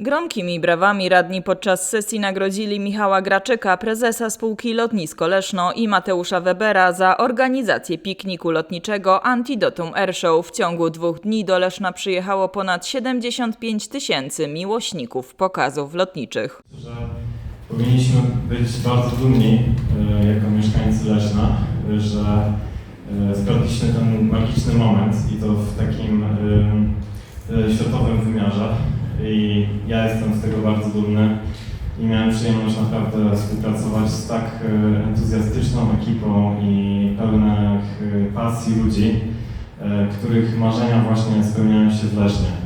Gromkimi brawami radni podczas sesji nagrodzili Michała Graczyka, prezesa spółki Lotnisko Leszno i Mateusza Webera za organizację pikniku lotniczego Antidotum Airshow. W ciągu dwóch dni do Leszna przyjechało ponad 75 tysięcy miłośników pokazów lotniczych. że powinniśmy być bardzo dumni e, jako mieszkańcy Leszna, e, że e, sprawiliśmy ten magiczny moment i to w takim e, e, światowym wymiarze. I ja jestem z tego bardzo dumny i miałem przyjemność naprawdę współpracować z tak e, entuzjastyczną ekipą i pełnych e, pasji ludzi, e, których marzenia właśnie spełniają się w Lesznie.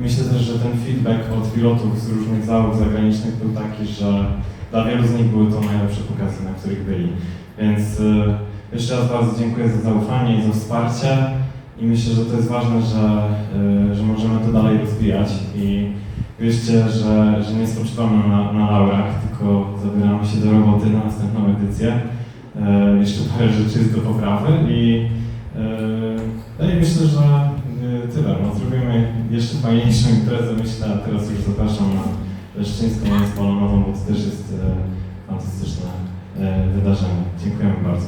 Myślę też, że ten feedback od pilotów z różnych załóg zagranicznych był taki, że dla wielu z nich były to najlepsze pokazy, na których byli. Więc jeszcze raz bardzo dziękuję za zaufanie i za wsparcie i myślę, że to jest ważne, że, e, że możemy to dalej rozwijać i wierzcie, że, że nie spoczywamy na, na laurach, tylko zabieramy się do roboty na następną edycję. E, Jeszcze parę rzeczy jest do poprawy i e, no i myślę, że e, tyle. No, zrobimy jeszcze fajniejszą imprezę, myślę, a teraz już zapraszam na Leszczyńską Noc Balonową, bo to też jest fantastyczne wydarzenie. Dziękujemy bardzo.